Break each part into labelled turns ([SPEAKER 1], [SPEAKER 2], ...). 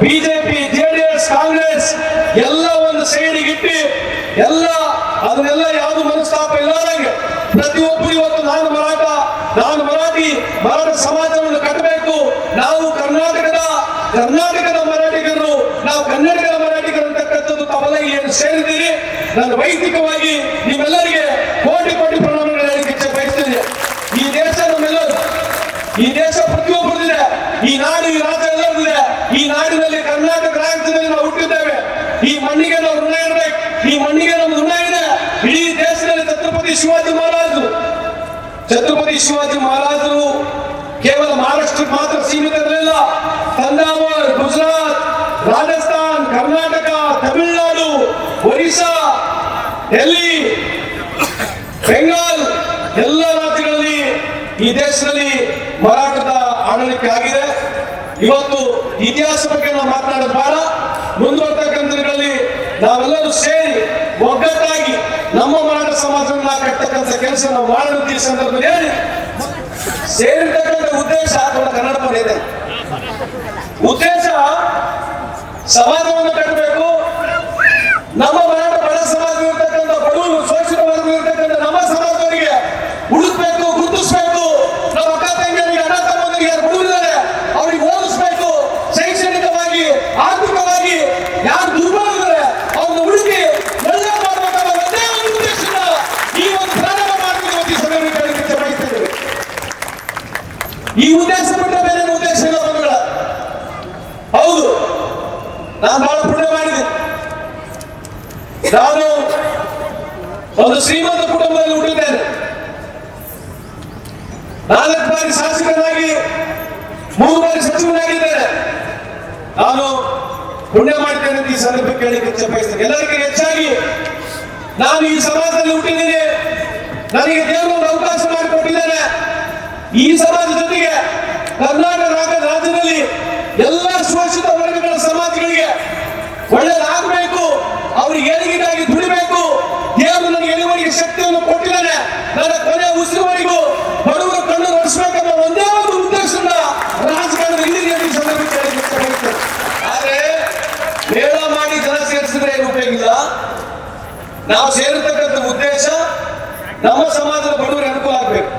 [SPEAKER 1] BJP, JDS, Congress ಎಲ್ಲ ಒಂದು ಸೈಡಿಗಿಟ್ಟು ಎಲ್ಲ ಅದನ್ನೆಲ್ಲ ಯಾವುದು ಮನಸ್ತಾಪ ಇಲ್ಲದಂಗೆ ಪ್ರತಿಯೊಬ್ಬರು ಇವತ್ತು ನಾನು ಮರಾಠ, ನಾನು ಮರಾಠಿ, ಮರಾಠ ಸಮಾಜವನ್ನು ಕಟ್ಟಬೇಕು. ನಾವು ಕರ್ನಾಟಕದ ಕರ್ನಾಟಕದ ಮರಾಠಿಗರು, ನಾವು ಕನ್ನಡಿಗರ ಮರಾಠಿಗರು ಅಂತಕ್ಕಂಥದ್ದು ತಾವೆಲ್ಲ ಏನು ಸೇರಿದ್ದೀರಿ. ನಾನು ವೈಯಕ್ತಿಕವಾಗಿ ನಿಮ್ಮೆಲ್ಲರಿಗೆ ಕೋಟಿ ಕೋಟಿ ಪ್ರಣಾಮಗಳು ಬಯಸ್ತೀನಿ ಈ ದೇಶ ನಮ್ಮೆಲ್ಲರೂ ಈ ದೇಶ ಪ್ರತಿಯೊಬ್ಬರಿದೆ ಈ ನಾಡು ಈ ರಾಜ್ಯ ಎಲ್ಲರಿದೆ ಈ ನಾಡಿನಲ್ಲಿ ಕರ್ನಾಟಕ ರಾಜ್ಯದಲ್ಲಿ ನಾವು ಹುಟ್ಟಿದ್ದೇವೆ ಈ ಮಣ್ಣಿಗೆ ನಾವು ಋಣ ಇರಬೇಕು ಈ ಮಣ್ಣಿಗೆ ನಮ್ಮ ಋಣ ಇದೆ. ಇಡೀ ದೇಶದಲ್ಲಿ ಛತ್ರಪತಿ ಶಿವಾಜಿ ಮಹಾರಾಜರು. ಛತ್ರಪತಿ ಶಿವಾಜಿ ಮಹಾರಾಜರು ಕೇವಲ ಮಹಾರಾಷ್ಟ್ರ ಮಾತ್ರ ಸೀಮಿತ ಇರಲಿಲ್ಲ ತಂಜಾವೂರ್ ಗುಜರಾತ್, ರಾಜಸ್ಥಾನ್, ಕರ್ನಾಟಕ, ತಮಿಳುನಾಡು, ಒರಿಸ್ಸಾ, ಡೆಲ್ಲಿ, ಬೆಂಗಾಲ್ ಎಲ್ಲ ರಾಜ್ಯಗಳಲ್ಲಿ ಈ ದೇಶದಲ್ಲಿ ಮರಾಠದ ಆಡಳಿತ ಆಗಿದೆ. ಇವತ್ತು ಇತಿಹಾಸ ಬಗ್ಗೆ ನಾವು ಮಾತನಾಡೋದು ನಾವೆಲ್ಲರೂ ಸೇರಿ ಒಗ್ಗಟ್ಟಾಗಿ ನಮ್ಮ ಮರಾಠ ಸಮಾಜವನ್ನ ಕಟ್ಟತಕ್ಕಂಥ ಕೆಲಸ ನಾವು ಮಾಡೋಣ ಈ ಸಂದರ್ಭದಲ್ಲಿ ಸೇರಿರ್ತಕ್ಕಂಥ ಉದ್ದೇಶ ಅಥವಾ ಕನ್ನಡ ಇದೆ. ಉದ್ದೇಶ ಸಮಾಜವನ್ನು ಕಟ್ಟಬೇಕು. ನಮ್ಮ ಮರಾಠ ಬಡ ಸಮಾಜ ಇರ್ತಕ್ಕಂಥ ಬಡವರು ಶೋಷಿತ ವರ್ಗ ಇರ್ತಕ್ಕಂಥ ನಮ್ಮ ಸಮಾಜದವರಿಗೆ ಉಳಿಸ್ಬೇಕು ಗುರುತಿಸ್ಬೇಕು ನಮ್ಮ ಅಕ್ಕ ತಂಗಿಯರಿಗೆ ಅಣ್ಣ ತಮ್ಮಂದಿರಿಗೆ ಯಾರು ಬಡವರಿದ್ದಾರೆ ಅವ್ರಿಗೆ ಓದಿಸ್ಬೇಕು ಶೈಕ್ಷಣಿಕವಾಗಿ ಆರ್ಥಿಕವಾಗಿ ಯಾರು ದುರ್ಬಲರಿದ್ದಾರೆ ಅವ್ರನ್ನ ಹುಡುಕಿ ಎಲ್ಲ ಮಾಡಬೇಕನ್ನೋ ಒಂದೇ ಒಂದು ಉದ್ದೇಶದಿಂದ ಈ ಒಂದು ಪ್ರಾರಂಭ ಮಾಡ್ತೀವಿ ಇವತ್ತು ಈ ಸಭೆಯನ್ನು ಕೇಳಲಿಕ್ಕೆ ಇಚ್ಛೆ ಬಯಸ್ತಿದ್ದೇವೆ. ಈ ಉದ್ದೇಶ ಬಿಟ್ಟರೆ ಬೇರೆ ಏನು ಉದ್ದೇಶ ಇಲ್ಲ ಬಂಧುಗಳ ಹೌದು ನಾನು ಬಹಳ ಪುಣ್ಯ ಮಾಡಿದೆ ನಾನು ಒಂದು ಶ್ರೀಮಂತ ಕುಟುಂಬದಲ್ಲಿ ಹುಟ್ಟಿದ್ದೇನೆ. ನಾಲ್ಕು ಬಾರಿ ಶಾಸಕನಾಗಿ, ಮೂರು ಬಾರಿ ಸಚಿವನಾಗಿದ್ದೇನೆ. ನಾನು ಪುಣ್ಯ ಮಾಡ್ತೇನೆ ಈ ಸಂದರ್ಭ ಕೇಳಲಿಕ್ಕೆ ಬಯಸ್ತೇನೆ ಎಲ್ಲರಿಗಿಂತ ಹೆಚ್ಚಾಗಿ ನಾನು ಈ ಸಮಾಜದಲ್ಲಿ ಹುಟ್ಟಿದ್ದೀನಿ. ನನಗೆ ದೇವರು ಅವಕಾಶ ಮಾಡಿಕೊಟ್ಟಿದ್ದೇನೆ. ಈ ಸಮಾಜ ಜೊತೆಗೆ ಕರ್ನಾಟಕ ರಾಜ್ಯ- ರಾಜ್ಯದಲ್ಲಿ ಎಲ್ಲ ಶೋಷಿತ ವರ್ಗಗಳ ಸಮಾಜಗಳಿಗೆ ನನ್ನ ಕೊನೆ ಉಸಿರುವರೆಗೂ ಬಡವರ ಕಣ್ಣು ನಡೆಸಬೇಕನ್ನೋ ಒಂದೇ ಒಂದು ಉದ್ದೇಶದಿಂದ ರಾಜಕಾರಣ ಇಲ್ಲಿ ಅಂತ ಈ ಸಂದರ್ಭದಲ್ಲಿ ಹೇಳಲಿಕ್ಕೆ ಇಷ್ಟಪಡ್ತೇನೆ. ಆದ್ರೆ ಮೇಳ ಮಾಡಿ ಜನ ಸೇರಿಸಿದ್ರೆ ಏನು ಉಪಯೋಗ ಇಲ್ಲ? ನಾವು ಸೇರಿರ್ತಕ್ಕಂಥ ಉದ್ದೇಶ ನಮ್ಮ ಸಮಾಜದ ಬಡವರಿಗೆ ಅನುಕೂಲ ಆಗ್ಬೇಕು.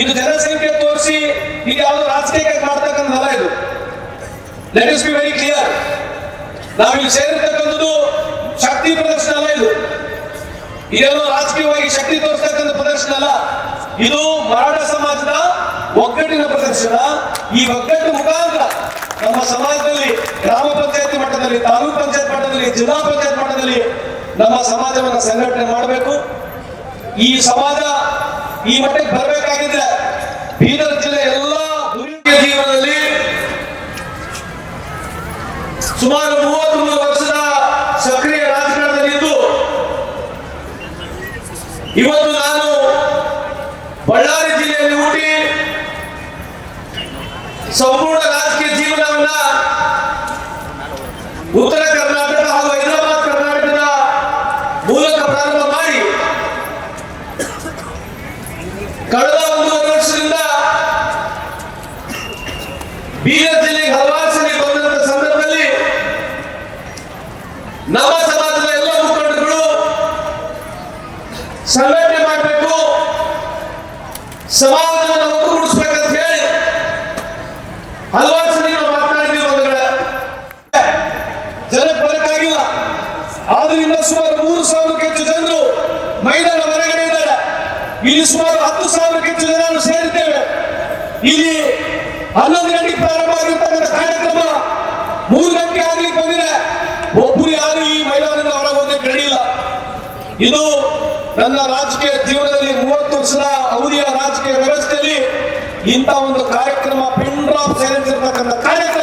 [SPEAKER 1] ಇದು ಜನಸಂಖ್ಯೆ ತೋರಿಸಿ ಇದು ಯಾವುದು ರಾಜಕೀಯ ಮಾಡ್ತಕ್ಕಂಥದ್ದಲ್ಲ ಇದು. Let us be very clear ನಾವು ಇಲ್ಲಿ ಸೇರಿರ್ತಕ್ಕಂಥದ್ದು ಶಕ್ತಿ ಪ್ರದರ್ಶನ ಅಲ್ಲ ಇದು. ಇದೇನೋ ರಾಜಕೀಯವಾಗಿ ಶಕ್ತಿ ತೋರಿಸ್ತಕ್ಕಂಥ ಪ್ರದರ್ಶನ ಅಲ್ಲ. ಇದು ಮರಾಠ ಸಮಾಜದ ಒಗ್ಗಟ್ಟಿನ ಪ್ರದರ್ಶನ. ಈ ಒಗ್ಗಟ್ಟು ಮುಖಾಂತರ ನಮ್ಮ ಸಮಾಜದಲ್ಲಿ ಗ್ರಾಮ ಪಂಚಾಯತ್ ಮಟ್ಟದಲ್ಲಿ, ತಾಲೂಕ್ ಪಂಚಾಯತ್ ಮಟ್ಟದಲ್ಲಿ, ಜಿಲ್ಲಾ ಪಂಚಾಯತ್ ಮಟ್ಟದಲ್ಲಿ ನಮ್ಮ ಸಮಾಜವನ್ನು ಸಂಘಟನೆ ಮಾಡಬೇಕು. ಈ ಸಮಾಜ ಈ ಮಟ್ಟಕ್ಕೆ ಬರಬೇಕಾಗಿದ್ರೆ ಬೀದರ್ ಜಿಲ್ಲೆ ಎಲ್ಲ ದುರ್ಯೋಗ ಜೀವನದಲ್ಲಿ ಸುಮಾರು ಮೂವತ್ತ್ ಮೂರು ವರ್ಷದ ಸಕ್ರಿಯ ರಾಜಕಾರಣದಲ್ಲಿದ್ದು ಇವತ್ತು ನಾನು ಬಳ್ಳಾರಿ ಜಿಲ್ಲೆಯಲ್ಲಿ ಹುಟ್ಟಿ ಸಂಪೂರ್ಣ ರಾಜಕೀಯ ಜೀವನವನ್ನ ಉತ್ತರ ಕರ್ನಾಟಕ ಹಾಗೂ ಹೈದರಾಬಾದ್ ಕರ್ನಾಟಕದ ಮೂಲಕ ಪ್ರಾರಂಭ ಮಾಡಿ ಕಳೆದ ಒಂದೂವರೆ ವರ್ಷದಿಂದ ಬೀದರ್ ಜಿಲ್ಲೆಗೆ ಹಲವಾರು ಸಲ ಬಂದಂತ ಸಂದರ್ಭದಲ್ಲಿ ನಮ್ಮ ಸಮಾಜದ ಎಲ್ಲ ಮುಖಂಡರುಗಳು ಸಂಘಟನೆ ಮಾಡಬೇಕು, ಸಮಾಜವನ್ನು ಒಟ್ಟುಗೂಡಿಸ್ಬೇಕಂತ ಹೇಳಿ ಹಲವಾರು ಸಲ ನಾವು ಮಾತನಾಡಿದ್ವಿ ಬರಕ್ಕಾಗಿಲ್ಲ ಆದ್ರಿಂದ ಸುಮಾರು ಮೂರು ಸಾವಿರಕ್ಕೆ ಹೆಚ್ಚು ಜನರು ಮೈದಾನ ಹೊರಗಡೆ ಇದ್ದಾರೆ. ಇಲ್ಲಿ ಸುಮಾರು ಹತ್ತು ಸಾವಿರಕ್ಕೆ ಹೆಚ್ಚು ಜನರು ಸೇರಿದ್ದೇವೆ. ಇಲ್ಲಿ ಹನ್ನೊಂದು ಗಂಟೆಗೆ ಪ್ರಾರಂಭ ಆಗಿರ್ತಕ್ಕಂಥ ಕಾರ್ಯಕ್ರಮ. ಮೂರು ಗಂಟೆ ಆಗ್ಲಿಕ್ಕೆ ಬಂದಿದೆ. ಒಬ್ಬರು ಯಾರು ಈ ಮೈದಾನದಿಂದ ಹೊರಗೆ ಕೇಳಿಲ್ಲ ಇದು ನನ್ನ ರಾಜಕೀಯ ಜೀವನದಲ್ಲಿ ಮೂವತ್ತು ವರ್ಷದ ಅವಧಿಯ ರಾಜಕೀಯ ವ್ಯವಸ್ಥೆಯಲ್ಲಿ ಇಂಥ ಒಂದು ಕಾರ್ಯಕ್ರಮ ಪಿನ್ ಡ್ರಾಪ್ ಸೈಲೆನ್ಸ್ ಇರ್ತಕ್ಕಂಥ ಕಾರ್ಯಕ್ರಮ.